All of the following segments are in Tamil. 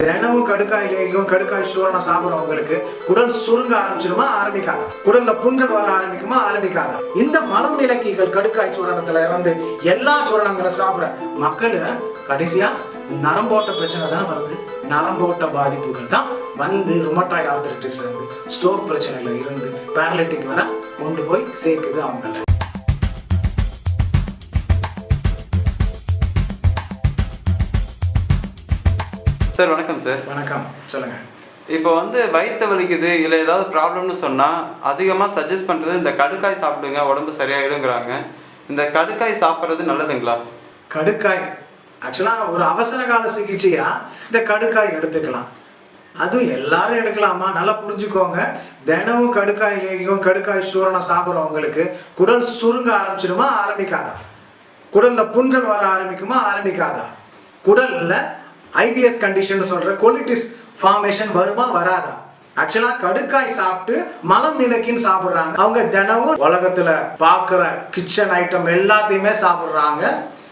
தினமும் கடுக்காய் லேகியம் கடுக்காய் சூரணம் சாப்பிட்றவங்களுக்கு குடல் சுருங்க ஆரம்பிச்சிருமா ஆரம்பிக்காதா? குடல்ல புண்கள் வர ஆரம்பிக்குமா? ஆரம்பிக்காதா? இந்த மலம் நிலக்கிகள் கடுக்காய் சூரணத்துல இருந்து எல்லா சூரணங்களும் சாப்பிட மக்கள் கடைசியா நரம்போட்ட பிரச்சனை தான் வருது. நரம்போட்ட பாதிப்புகள் தான் வந்து ருமட்டாய்டு ஆர்த்தரைட்டிஸ்ல இருந்து ஸ்ட்ரோக் பிரச்சனையில இருந்து பேரலிட்டிக் வர கொண்டு போய் சேர்க்குது அவங்கள. சார் வணக்கம் சார். வணக்கம். சொல்லுங்க. இப்போ வந்து வயிற்று வலிக்குது இல்லை ஏதாவது ப்ராப்ளம்னு சொன்னால் அதிகமாக சஜஸ்ட் பண்ணுறது இந்த கடுக்காய் சாப்பிடுங்க உடம்பு சரியாயிடுங்கிறாங்க. இந்த கடுக்காய் சாப்பிட்றது நல்லதுங்களா? கடுக்காய். ஆக்சுவலாக ஒரு அவசர கால சிகிச்சையா? இந்த கடுக்காய் எடுத்துக்கலாம். அதுவும் எல்லாரும் எடுக்கலாமா? நல்லா புரிஞ்சுக்கோங்க. தினமும் கடுக்காய் லேகியம் கடுக்காய் சூரணம் சாப்பிட்றவங்களுக்கு குடல் சுருங்க ஆரம்பிச்சிடுமா? ஆரம்பிக்காதா? குடல்ல புண்கள் வர ஆரம்பிக்குமா? ஆரம்பிக்காதா? குடல்ல ஐபிஎஸ் கண்டிஷன் சொல்ற கொலிட்டிஸ் ஃபார்மேஷன் வருமா வராதா? ஆக்சுவலா கடுக்காய் சாப்பிட்டு மலம் நிலக்கின்னு சாப்பிடுறாங்க. அவங்க தினமும் உலகத்துல பார்க்குற கிச்சன் ஐட்டம் எல்லாத்தையுமே சாப்பிடுறாங்க.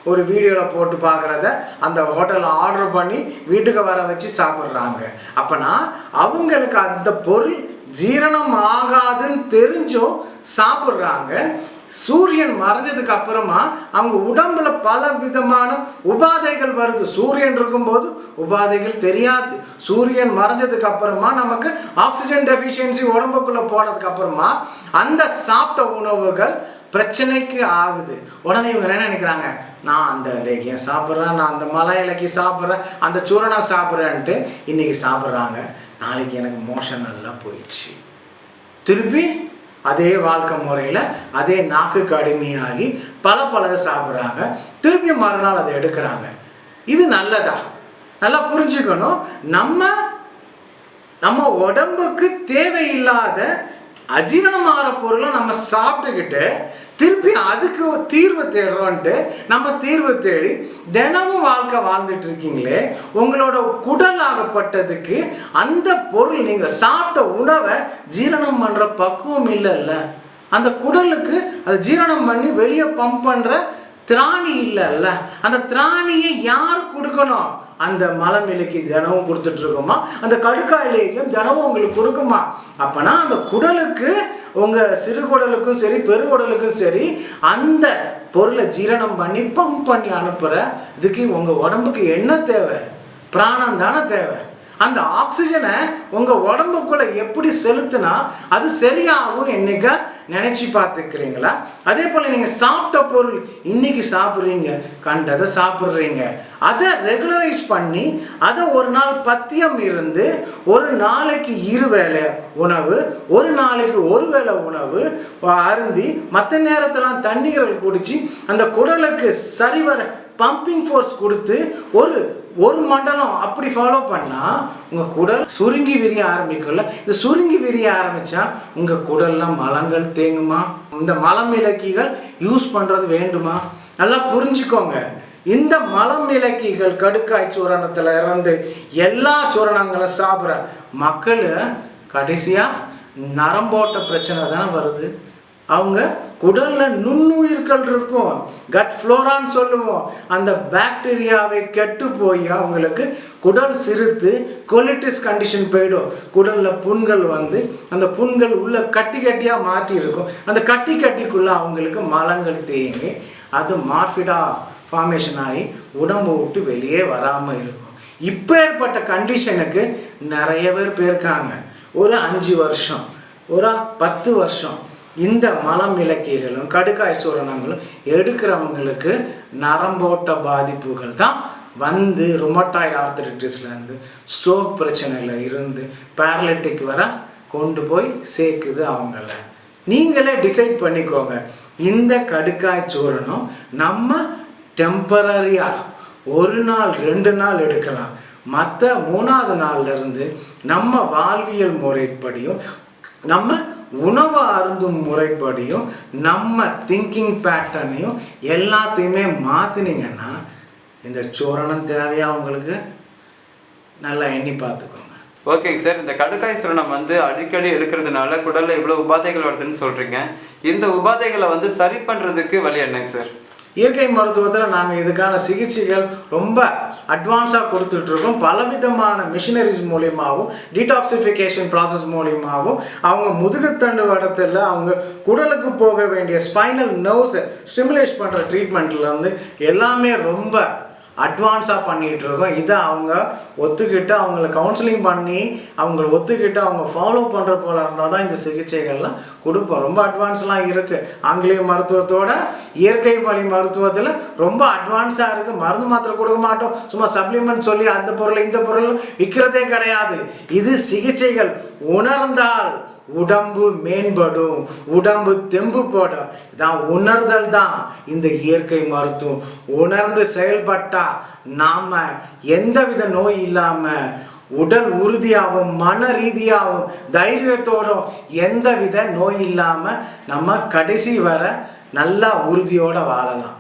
ஒரு வீடியோவில் போட்டு பார்க்குறத அந்த ஹோட்டலில் ஆர்டர் பண்ணி வீட்டுக்கு வர வச்சு சாப்பிட்றாங்க. அப்போனா அவங்களுக்கு அந்த பொருள் ஜீரணம் ஆகாதுன்னு தெரிஞ்சும் சாப்பிட்றாங்க. சூரியன் மறைஞ்சதுக்கு அப்புறமா அவங்க உடம்புல பல விதமான உபாதைகள் வருது. சூரியன் இருக்கும்போது உபாதைகள் தெரியாது. சூரியன் மறைஞ்சதுக்கு அப்புறமா நமக்கு ஆக்சிஜன் டெஃபிஷியன்சி உடம்புக்குள்ளே போனதுக்கு அப்புறமா அந்த சாப்பிட்ட உணவுகள் பிரச்சனைக்கு ஆகுது. உடனே இவங்க என்ன நினைக்கிறாங்க? நான் அந்த லேகியம் சாப்பிட்றேன் நான் அந்த மலை இலக்கி சாப்பிட்றேன் அந்த சூரணம் சாப்பிட்றேன்ட்டு இன்னைக்கு சாப்பிட்றாங்க. நாளைக்கு எனக்கு மோஷன் நல்லா போயிடுச்சு. திருப்பி அதே வாழ்க்கை முறையில் அதே நாக்குக்கு அடிமையாகி பல பல சாப்பிட்றாங்க. திருப்பி மறுநாள் அதை எடுக்கிறாங்க. இது நல்லதா? நல்லா புரிஞ்சுக்கணும். நம்ம நம்ம உடம்புக்கு தேவையில்லாத அஜீரணமாகிற பொருளை நம்ம சாப்பிட்டுக்கிட்டு திருப்பி அதுக்கு தீர்வு தேடுறோன்ட்டு நம்ம தீர்வு தேடி தினமும் வாழ்க்கை வாழ்ந்துட்டு இருக்கீங்களே உங்களோட குடல் ஆகப்பட்டதுக்கு அந்த பொருள் நீங்கள் சாப்பிட்ட உணவை ஜீரணம் பண்ணுற பக்குவம் இல்லைல்ல. அந்த குடலுக்கு அது ஜீரணம் பண்ணி வெளியே பம்ப் பண்ணுற திராணி இல்லைல்ல. அந்த திராணியை யார் கொடுக்கணும்? அந்த மலமிலைக்கு தினமும் கொடுத்துட்ருக்கோமா? அந்த கடுக்காயிலேயும் தினமும் உங்களுக்கு கொடுக்குமா? அப்போனா அந்த குடலுக்கு உங்க சிறுகுடலுக்கும் சரி பெருகுடலுக்கும் சரி அந்த பொருளை ஜீரணம் பண்ணி பம்ப் பண்ணி அனுப்புகிற இதுக்கு உங்கள் உடம்புக்கு என்ன தேவை? பிராணம் தானே தேவை. அந்த ஆக்சிஜனை உங்கள் உடம்புக்குள்ளே எப்படி செலுத்தினா அது சரியாகும்னு என்னைக்கா நினச்சி பார்த்துக்கிறீங்களா? அதே போல் நீங்கள் சாப்பிட்ட பொருள் இன்றைக்கி சாப்பிட்றீங்க கண்டதை சாப்பிட்றீங்க. அதை ரெகுலரைஸ் பண்ணி அதை ஒரு நாள் பத்தியம் இருந்து ஒரு நாளைக்கு இரு வேளை உணவு ஒரு நாளைக்கு ஒரு வேளை உணவு அருந்தி மற்ற நேரத்தெல்லாம் தண்ணீர்கள் குடித்து அந்த குடலுக்கு சரிவர பம்பிங் ஃபோர்ஸ் கொடுத்து ஒரு ஒரு மண்டலம் அப்படி ஃபாலோ பண்ணால் உங்கள் குடல் சுருங்கி விரிய ஆரம்பிக்கும்ல? இந்த சுருங்கி விரிய ஆரம்பித்தா உங்கள் குடலில் மலங்கள் தேங்குமா? இந்த மலம் இலக்கிகள் யூஸ் பண்ணுறது வேண்டுமா? நல்லா புரிஞ்சுக்கோங்க. இந்த மலம் இலக்கிகள் கடுக்காய் சூரணத்தில் இருந்து எல்லா சூரணங்களும் சாப்பிட்ற மக்கள் கடைசியாக நரம்போட்ட பிரச்சனை தானே வருது. அவங்க குடலில் நுண்ணுயிர்கள் இருக்கும். கட் ஃப்ளோரான்னு சொல்லுவோம். அந்த பாக்டீரியாவை கெட்டு போய் அவங்களுக்கு குடல் சிறுத்து கொலிட்டிஸ் கண்டிஷன் போயிடும். குடலில் புண்கள் வந்து அந்த புண்கள் உள்ள கட்டி கட்டியாக மாற்றி இருக்கும். அந்த கட்டி கட்டிக்குள்ள அவங்களுக்கு மலங்கள் தேங்கி அது மார்பிடா ஃபார்மேஷன் ஆகி உடம்பு விட்டு வெளியே வராமல் இருக்கும். இப்போ ஏற்பட்ட கண்டிஷனுக்கு நிறைய பேர் போயிருக்காங்க. ஒரு அஞ்சு வருஷம் ஒரு பத்து வருஷம் இந்த மலம் இலக்கியங்களும் கடுக்காய் சூரணங்களும் எடுக்கிறவங்களுக்கு நரம்போட்ட பாதிப்புகள் தான் வந்து ரொமட்டாய்டு ஆர்த்தரைட்டிஸ்லேருந்து ஸ்ட்ரோக் பிரச்சனையில் இருந்து பேரலட்டிக் வர கொண்டு போய் சேர்க்குது அவங்கள. நீங்களே டிசைட் பண்ணிக்கோங்க. இந்த கடுக்காய் சூரணம் நம்ம டெம்பரரியாக ஒரு நாள் ரெண்டு நாள் எடுக்கலாம். மற்ற மூணாவது நாள்லேருந்து நம்ம வாழ்வியல் முறைப்படியும் நம்ம உணவு அருந்தும் முறைப்படியும் நம்ம திங்கிங் பேட்டர்னையும் எல்லாத்தையுமே மாற்றினீங்கன்னா இந்த சூரணம் தேவையாக உங்களுக்கு? நல்லா எண்ணி பார்த்துக்கோங்க. ஓகேங்க சார் இந்த கடுக்காய் சுரணம் வந்து அடிக்கடி எடுக்கிறதுனால குடலில் இவ்வளோ உபாதைகள் வருதுன்னு சொல்கிறீங்க இந்த உபாதைகளை வந்து சரி பண்ணுறதுக்கு வழி என்னங்க சார் இயற்கை மருத்துவத்தில் நாங்கள் இதுக்கான சிகிச்சைகள் ரொம்ப அட்வான்ஸாக கொடுத்துட்ருக்கோம். பலவிதமான மிஷினரிஸ் மூலியமாகவும் டீடாக்சிஃபிகேஷன் ப்ராசஸ் மூலியமாகவும் அவங்க முதுகுத்தண்டு வடத்தில் அவங்க குடலுக்கு போக வேண்டிய ஸ்பைனல் நர்வ்ஸை ஸ்டிமுலேட் பண்ணுற ட்ரீட்மெண்ட்லேருந்து எல்லாமே ரொம்ப அட்வான்ஸாக பண்ணிகிட்டு இருக்கோம் இதை அவங்க ஒத்துக்கிட்டு அவங்கள கவுன்சிலிங் பண்ணி அவங்கள ஒத்துக்கிட்டு அவங்க ஃபாலோ பண்ணுற போல இருந்தால் தான் இந்த சிகிச்சைகள்லாம் கொடுப்போம். ரொம்ப அட்வான்ஸ்லாம் இருக்குது ஆங்கிலேய மருத்துவத்தோட இயற்கை வழி மருத்துவத்தில் ரொம்ப அட்வான்ஸாக இருக்குது மருந்து மாத்திரை கொடுக்க மாட்டோம். சும்மா சப்ளிமெண்ட் சொல்லி அந்த பொருள் இந்த பொருள் விற்கிறதே கிடையாது. இது சிகிச்சைகள். உணர்ந்தால் உடம்பு மேம்படும் உடம்பு தெம்பு போடும். இதான் உணர்தல் தான் இந்த இயற்கை மருத்துவம். உணர்ந்து செயல்பட்டா நாம் எந்தவித நோய் இல்லாமல் உடல் உறுதியாகவும் மன ரீதியாகவும் தைரியத்தோடும் எந்தவித நோய் இல்லாமல் நம்ம கடைசி வர நல்லா உறுதியோடு வாழலாம்.